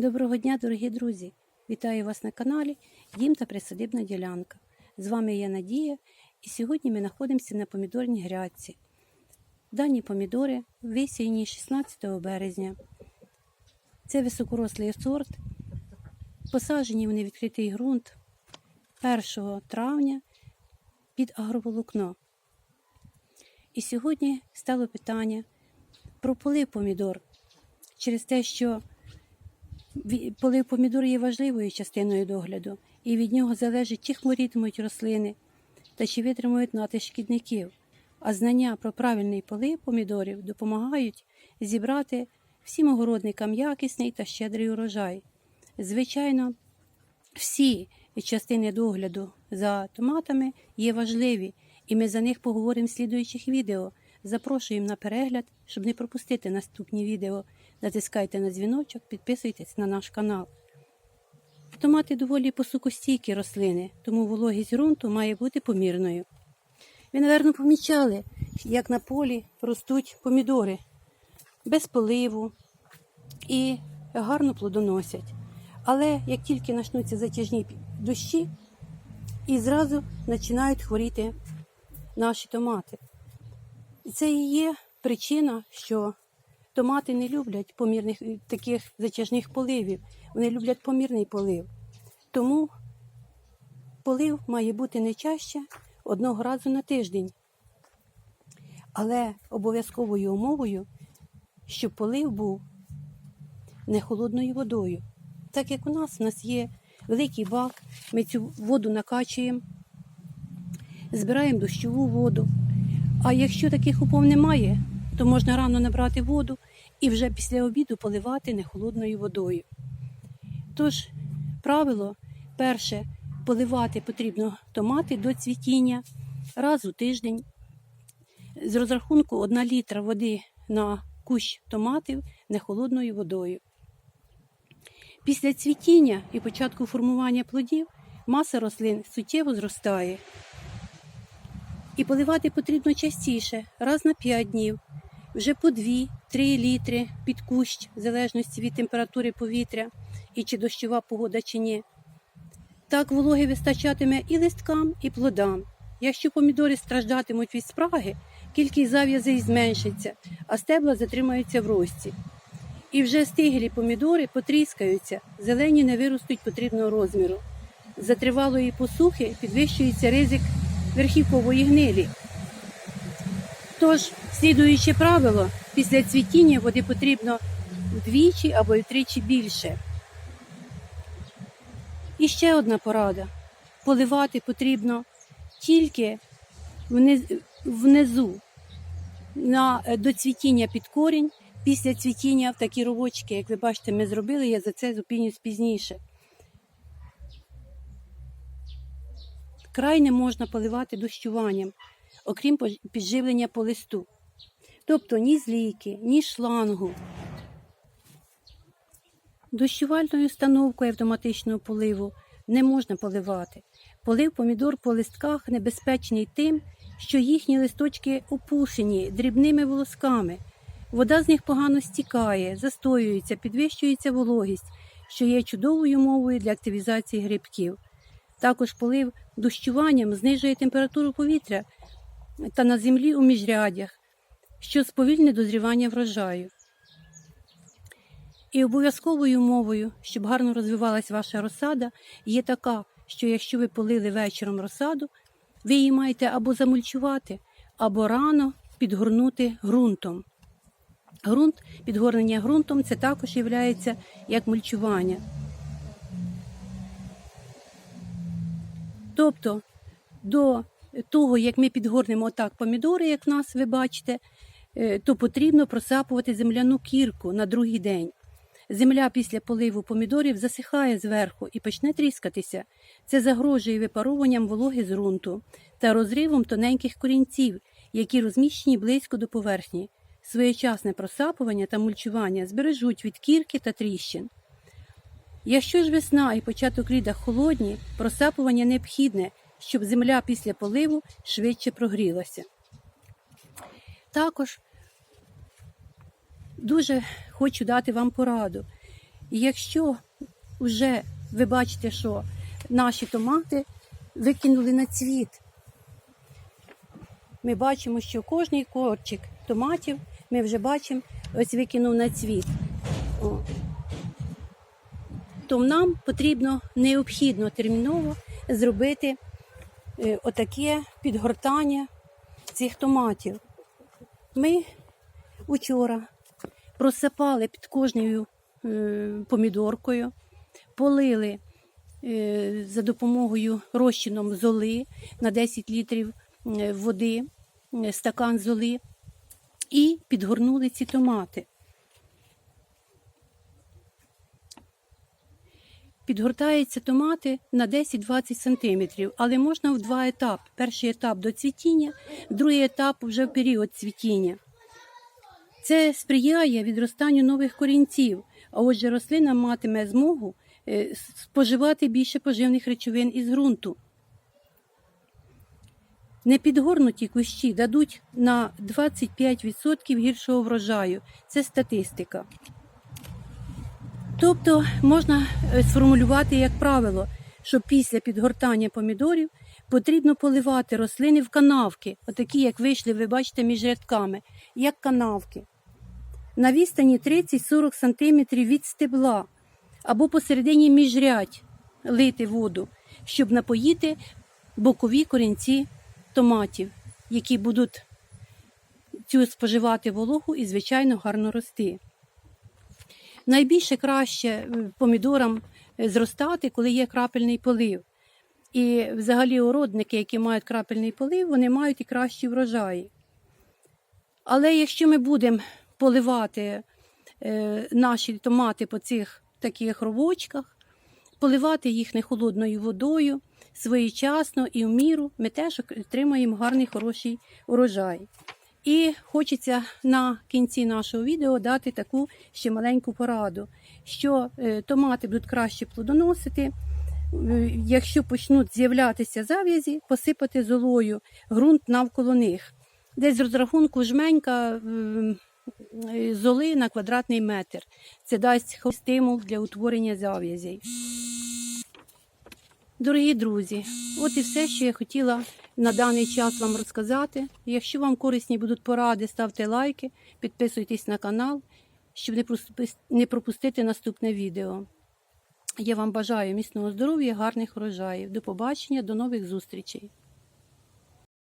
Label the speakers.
Speaker 1: Доброго дня, дорогі друзі! Вітаю вас на каналі Дім та Присадибна ділянка. З вами я Надія, і сьогодні ми знаходимося на помідорній грядці. Дані помідори висіяні 16 березня. Це високорослий сорт. Посаджені вони відкритий ґрунт 1 травня під агроволокно. І сьогодні стало питання про полив помідор через те, що Полив помідор є важливою частиною догляду, і від нього залежить, чи хворітимуть рослини та чи витримують натиск шкідників. А знання про правильний полив помідорів допомагають зібрати всім огородникам якісний та щедрий урожай. Звичайно, всі частини догляду за томатами є важливі, і ми за них поговоримо в слідуючих відео. Запрошуємо на перегляд, щоб не пропустити наступні відео. Натискайте на дзвіночок, підписуйтесь на наш канал. Томати доволі посукостійкі рослини, тому вологість ґрунту має бути помірною. Ви, напевно, помічали, як на полі ростуть помідори без поливу і гарно плодоносять. Але як тільки почнуться затяжні дощі, і зразу починають хворіти наші томати. І це і є причина, що томати не люблять помірних е, таких затяжних поливів. Вони люблять помірний полив. Тому полив має бути не чаще одного разу на тиждень. Але обов'язковою умовою, щоб полив був не холодною водою. Так як у нас у нас є великий бак, ми цю воду накачуємо, збираємо дощову воду. А якщо таких умов немає, то можна рано набрати воду і вже після обіду поливати не холодною водою. Тож, правило перше, поливати потрібно томати до цвітіння раз у тиждень. З розрахунку 1 літра води на кущ томатів не холодною водою. Після цвітіння і початку формування плодів маса рослин суттєво зростає. І поливати потрібно частіше, раз на 5 днів, вже по 2-3 літри під кущ, в залежності від температури повітря і чи дощова погода чи ні. Так вологи вистачатиме і листкам, і плодам. Якщо помідори страждатимуть від спраги, кількість зав'язей зменшиться, а стебла затримаються в рості. І вже стиглі помідори потріскаються, зелені не виростуть потрібного розміру. За тривалої посухи підвищується ризик верхівкової гнилі. Тож, слідуючи правило, після цвітіння води потрібно вдвічі або втричі більше. І ще одна порада: поливати потрібно тільки внизу на, е, до цвітіння під корінь. Після цвітіння в такі ровочки, як ви бачите, ми зробили, я за це зупинюсь пізніше. Край не можна поливати дощуванням, окрім підживлення по листу. Тобто ні з лійки, ні шлангу. Дощувальною установкою автоматичного поливу не можна поливати. Полив помідор по листках небезпечний тим, що їхні листочки опушені дрібними волосками. Вода з них погано стікає, застоюється, підвищується вологість, що є чудовою мовою для активізації грибків. Також полив дощуванням знижує температуру повітря та на землі у міжрядях, що сповільнить дозрівання врожаю. І обов'язковою умовою, щоб гарно розвивалась ваша розсада, є така, що якщо ви полили вечором розсаду, ви її маєте або замульчувати, або рано підгорнути ґрунтом. Ґрунт, підгорнення ґрунтом це також є як мульчування. Тобто до того, як ми підгорнемо отак помідори, як нас ви бачите, е, то потрібно просапувати земляну кірку на другий день. Земля після поливу помідорів засихає зверху і почне тріскатися. Це загрожує випаровуванням вологи з ґрунту та розривом тоненьких корінців, які розміщені близько до поверхні. Своєчасне просапування та мульчування збережуть від кірки та тріщин. Якщо ж весна і початок літа холодні, просапування необхідне, щоб земля після поливу швидше прогрілася. Також дуже хочу дати вам пораду. Якщо вже ви бачите, що наші томати викинули на цвіт, ми бачимо, що кожний корчик томатів ми вже бачимо, ось викинув на цвіт. О. То нам потрібно необхідно терміново зробити отаке підгортання цих томатів. Ми учора просипали під кожною е, помідоркою, полили е, за допомогою розчином золи на 10 літрів е, води, е, стакан золи, і підгорнули ці томати. Підгортаються томати на 10-20 см, але можна в два етапи. Перший етап до цвітіння, другий етап вже в період цвітіння. Це сприяє відростанню нових корінців, а отже, рослина матиме змогу е, споживати більше поживних речовин із ґрунту. Непідгорнуті кущі дадуть на 25% гіршого врожаю. Це статистика. Тобто можна е, сформулювати як правило, що після підгортання помідорів потрібно поливати рослини в канавки, отакі, як вийшли, ви бачите, між рядками, як канавки. На відстані 30-40 см від стебла або посередині міжрядь лити воду, щоб напоїти бокові корінці томатів, які будуть цю споживати вологу і, звичайно, гарно рости. Найбільше краще е, помідорам е, зростати, коли є крапельний полив. І взагалі ородники, які мають крапельний полив, вони мають і кращі врожаї. Але якщо ми будемо поливати е, наші томати по цих таких ровочках, поливати їх не холодною водою, своєчасно і в міру, ми теж отримаємо гарний хороший урожай. І хочеться на кінці нашого відео дати таку ще маленьку пораду, що е, томати будуть краще плодоносити. е, Якщо почнуть з'являтися зав'язі, посипати золою ґрунт навколо них. Десь з розрахунку жменька е, золи на квадратний метр. Це дасть стимул для утворення зав'язей. Дорогі друзі, от і все, що я хотіла на даний час вам розказати. Якщо вам корисні будуть поради, ставте лайки, підписуйтесь на канал, щоб не пропустити наступне відео. Я вам бажаю міцного здоров'я, гарних урожаїв. До побачення, до нових зустрічей.